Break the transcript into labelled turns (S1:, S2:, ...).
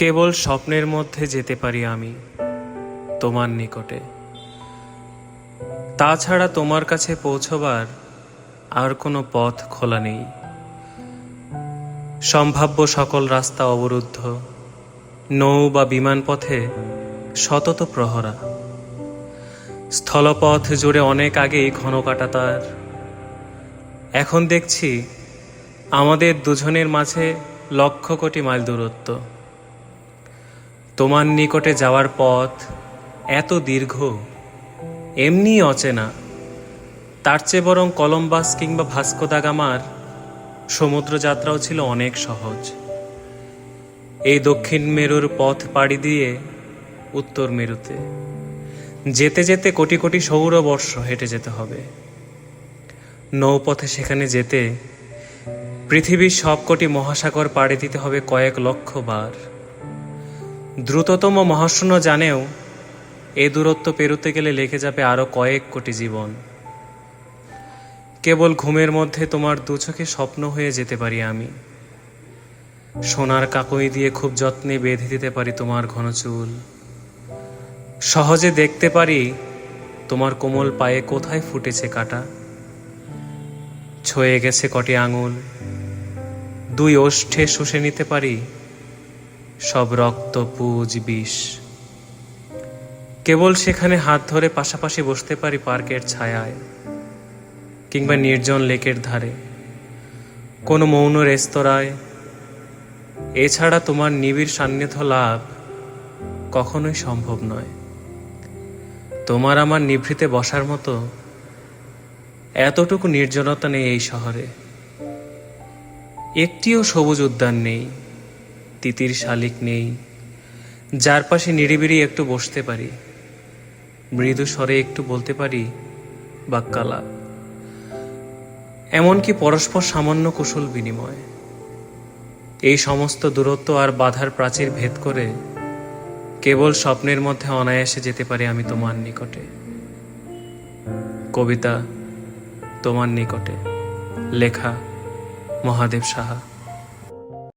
S1: কেবল স্বপ্নের মধ্যে যেতে পারি আমি তোমার নিকটে। তাছাড়া তোমার কাছে পৌঁছবার আর কোনো পথ খোলা নেই। সম্ভাব্য সকল রাস্তা অবরুদ্ধ, নৌ বা বিমান পথে সতত প্রহরা। স্থলপথ জুড়ে অনেক আগেই ঘন কাটা তার এখন দেখছি আমাদের দুজনের মাঝে লক্ষ কোটি মাইল দূরত্ব। তোমার নিকটে যাওয়ার পথ এত দীর্ঘ এমনি অচেনা। তার চেয়ে বরং কলম্বাস কিংবা ভাস্কো দা গামার সমুদ্র যাত্রাও ছিল অনেক সহজ। এই দক্ষিণ মেরুর পথ পাড়ি দিয়ে উত্তর মেরুতে। যেতে যেতে কোটি কোটি সৌরবর্ষ হেঁটে যেতে হবে। নৌপথে সেখানে যেতে পৃথিবীর সবকটি মহাসাগর পাড়ি দিতে হবে কয়েক লক্ষ বার। দ্রুততম মহাশূন্য জানেও এ দূরত্ব পেরোতে গেলে লেগে যাবে আরও কয়েক কোটি জীবন। কেবল ঘুমের মধ্যে তোমার দু চোখে স্বপ্ন হয়ে যেতে পারি আমি। সোনার কাকুই দিয়ে খুব যত্নে বেঁধে দিতে পারি তোমার ঘন চুল। সহজে দেখতে পারি তোমার কোমল পায়ে কোথায় ফুটেছে কাটা। ছয়ে গেছে কটি আঙুল। দুই ওষ্ঠে শুষে নিতে পারি সব রক্ত, পুজ, বিষ। কেবল সেখানে হাত ধরে পাশাপাশি বসতে পারি পার্কের ছায়ায়, কিংবা নির্জন লেকের ধারে। কোনো মৌন রেস্তোরাঁয়, এছাড়া তোমার নিবিড় সান্নিধ্য লাভ কখনোই সম্ভব নয়। তোমার আমার নিভৃতে বসার মতো এতটুকু নির্জনতা নেই এই শহরে। একটিও সবুজ উদ্যান নেই। তিতির শালিক নেই। যার পাশে নিরিবিড়ি একটু বসতে পারি। মৃদু স্বরে একটু বলতে পারি বাক্যালাপ এমনকি পরস্পর সামান্য কুশল বিনিময়। এই সমস্ত দূরত্ব আর বাধার প্রাচীর ভেদ করে কেবল স্বপ্নের মধ্যে অনায়াসে যেতে পারি আমি তোমার নিকটে। কবিতা তোমার নিকটে। লেখা মহাদেব সাহা।